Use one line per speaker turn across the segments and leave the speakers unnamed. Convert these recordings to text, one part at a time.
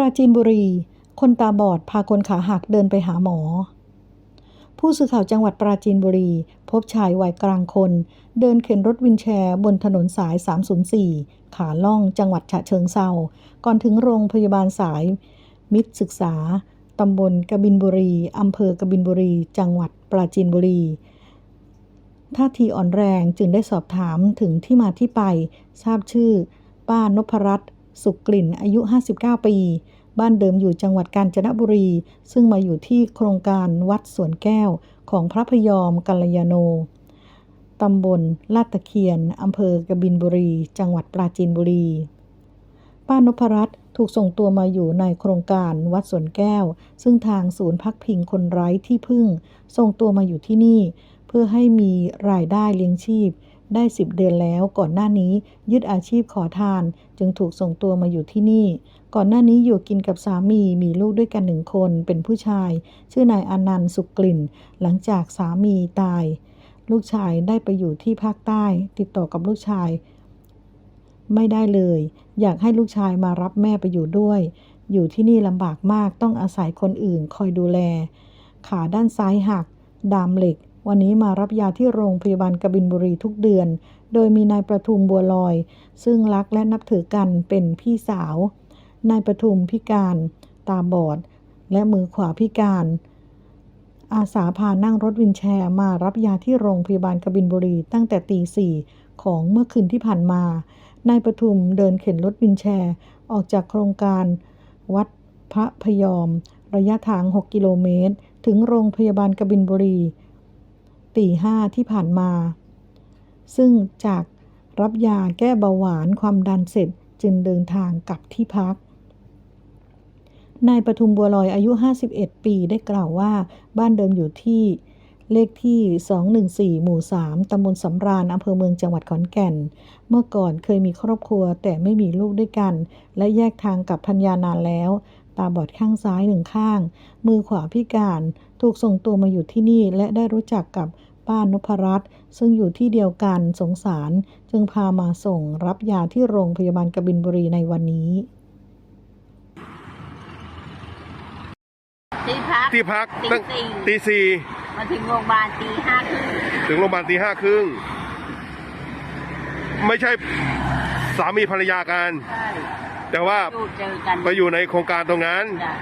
ราจีนบุรี คนตาบอดพาคนขาหักเดินไปหาหมอ ผู้สื่อข่าวจังหวัดปราจีนบุรี พบชายวัยกลางคน เดินเข็นรถวินแชร์ บนถนนสาย 304 ขาล่องจังหวัดฉะเชิงเซาก่อนถึงโรงพยาบาลสาย มิตรศึกษาตำบลกบินบุรี อำเภอกบินบุรี จังหวัดปราจีนบุรี ท่าทีอ่อนแรงจึงได้สอบถามถึงที่มาที่ไป ทราบชื่อ ป้านพรัตน์ สุขกลิ่นอายุ 59 ปี บ้านเดิมอยู่จังหวัดกาญจนบุรี ซึ่งมาอยู่ที่โครงการวัดสวนแก้วของพระพยอมกัลยาโนตำบลลาดตะเคียน อำเภอกบินบุรี จังหวัดปราจีนบุรี ป้านพรัตน์ถูกส่งตัวมาอยู่ในโครงการวัดสวนแก้ว ซึ่งทางศูนย์พักพิงคนไร้ที่พึ่ง ส่งตัวมาอยู่ที่นี่ เพื่อให้มีรายได้เลี้ยงชีพ ได้ 10 เดือนแล้วก่อนหน้านี้ยึดอาชีพขอทาน จึงถูกส่งตัวมาอยู่ที่นี่ ก่อนหน้านี้อยู่กินกับสามีมีลูกด้วยกันหนึ่งคนเป็นผู้ชาย ชื่อนายอนันต์สุกลิ่น หลังจากสามีตาย ลูกชายได้ไปอยู่ที่ภาคใต้ ติดต่อกับลูกชาย ไม่ได้เลย อยากให้ลูกชายมารับแม่ไปอยู่ด้วย อยู่ที่นี่ลำบากมากต้องอาศัยคนอื่นคอยดูแล ขาด้านซ้ายหัก ดามเหล็ก วันนี้มารับยาที่โรงพยาบาลกบินบุรีทุกเดือน โดยมีนายประทุมบัวลอย ซึ่งรักและนับถือกันเป็นพี่สาว นายประทุมพิการ ตาบอด และมือขวาพิการ อาสาพานั่งรถวินแชร์มารับยาที่โรงพยาบาลกบินบุรี ตั้งแต่ตีสี่ของเมื่อคืนที่ผ่านมา นายประทุมเดินเข็นรถวินแชร์ ออกจากโครงการ วัดพระพยอม ระยะทาง 6 กิโลเมตร ถึงโรงพยาบาลกบินบุรี ตีห้าที่ผ่านมา ซึ่งจากรับยาแก้เบาหวานความดันเสร็จจึงเดินทางกลับที่พัก นายปทุมบัวลอยอายุ 51 ปีได้กล่าวว่าบ้านเดิมอยู่ที่เลขที่ 214 หมู่ 3 ตำบลสำราญ อำเภอเมืองจังหวัดขอนแก่น เมื่อก่อนเคยมีครอบครัวแต่ไม่มีลูกด้วยกัน และแยกทางกับพัญญานานแล้ว ตาบอดข้างซ้ายหนึ่งข้าง มือขวาพิการ ถูกส่งตัวมาอยู่ที่นี่และได้รู้จักกับ ป้านพรัตน์ซึ่งอยู่ที่เดียวกันสงสาร จึงพามาส่งรับยาที่โรงพยาบาลกบินบุรีในวันนี้
ที่พัก
ที่พัก
ตี
ตั้ง
สี่
ตีสี่
มาถึงโรงพยาบาลตีห้าครึ่ง
ถึงโรงพยาบาลตีห้าครึ่ง ไม่ใช่สามีภรรยากัน
ใช่
แต่ว่า
ดูเจอกัน
ไปอยู่ในโครงการตรงนั้น
จ้ะ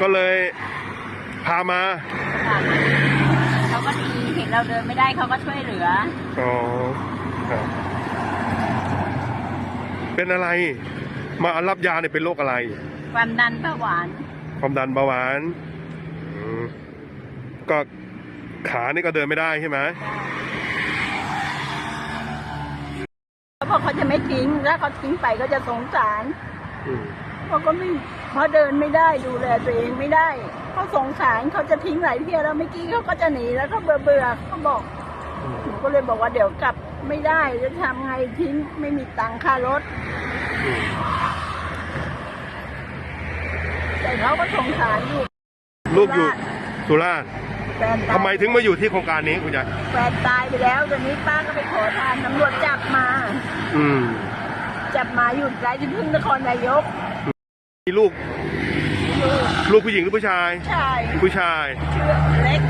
ก็เลยพามา
ค่ะเขาก็ดี เห็นเราเดินไม่ได้เขาก็ช่วยเหลือ
อ๋อครับ เป็นอะไร มารับยาเนี่ยเป็นโรคอะไร
ความดันเบาหวาน
ความดันเบาหวานอืมก็ขานี่ก็เดินไม่ได้ใช่ไหม
เพราะเขาจะไม่ทิ้ง ถ้าเขาทิ้งไปก็จะสงสาร
อืม
เขาก็ไม่เพราะเดินไม่ได้ดูแลตัวเองไม่ได้เขาสงสารเขาจะทิ้งหลายเที่ยวแล้วเมื่อกี้เขาก็จะหนีแล้วก็เบื่อเบื่อๆเขาบอก
อืม
หนูก็เลยบอกว่าเดี๋ยวกลับไม่ได้จะทำไงทิ้งไม่มีตังค่ารถ
อืม
แต่เขาก็สงสารอยู่
ลูกอยู่สุราษฎร์
แฟนตาย
ทำไมถึงมาอยู่ที่โครงการนี้คุณยาย
แฟนตายไปแล้วตอนนี้ป้าก็ไปขอทานตำรวจจับมา
อืม
จับมาอยู่ไร้ที่พึ่งนครนายก
มีลูก
ลูก
ลูกผู้หญิงหรือผู้ชาย
ชาย
ผู้ชาย
ชื่อเล็ก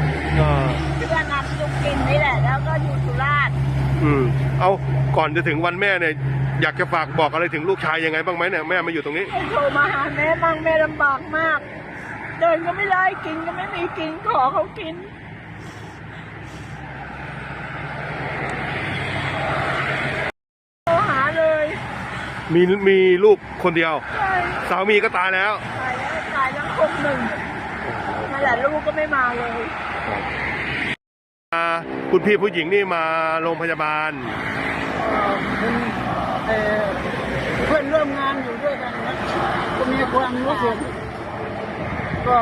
ก็
ชื่ออนันต์สุกินนี่แหละ แล้วก็อยู่สุราษฎร์
อืมเอาก่อนจะถึงวันแม่เนี่ย อยากจะฝากบอกอะไรถึงลูกชายยังไงบ้างไหมเนี่ยแม่มาอยู่ตรงนี้
ให้โทรมาหาแม่บ้างแม่ลำบากมาก เดินก็ไม่ได้กินก็ไม่มีกินขอเขากินโทรหาเลย
มีมีลูกคนเดียว
ใช่
สามีก็ตายแล้ว
ตายแล้วตายแล้วคนหนึ่งนั่นแหละลูกก็ไม่มาเลย
อ่าคุณพี่ผู้หญิงนี่มาโรงพยาบาล
เป็นเอ่อเพื่อนร่วมงานอยู่ด้วยกันนะก็มีความรู้สึกก็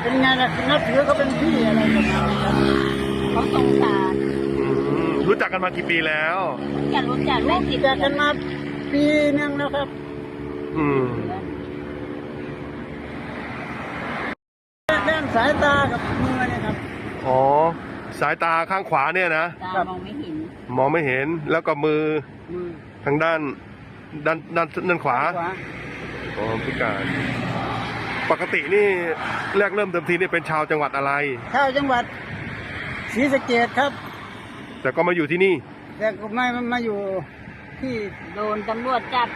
เป็นไงล่ะนับถือเขาเป็นพี่อะไรประมาณนี้ครับเขาสงสาร
อืม รู้จักกันมากี่ปีแล้ว
อยากรู้จักได้ติดกันมาปีนึงแล้วครับ
อืม
ด้านสายตากับมือเนี่ยครับ
อ๋อ สายตาข้างขวาเนี่ยนะ
ตามองไม่เห็น
มองไม่เห็นแล้วก็มือ
มือ
ทางด้าน ด้านด้านด้านขวา
ขวา
อ๋อพิการ ปกตินี่แรกเริ่มเดิมทีนี่เป็นชาวจังหวัดอะไร
ข้าวจังหวัดศรีสะเกดครับ
แต่ก็มาอยู่ที่นี่
แต่ก็ไม่มามาอยู่ที่
โดนตำรวจจับ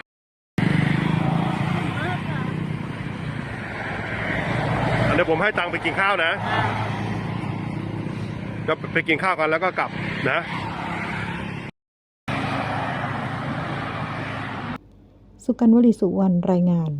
เดี๋ยวผมให้ตังค์ไปกินข้าวนะก็ไปกินข้าวกันแล้วก็กลับนะ
สุกันวลีสุวรรณรายงาน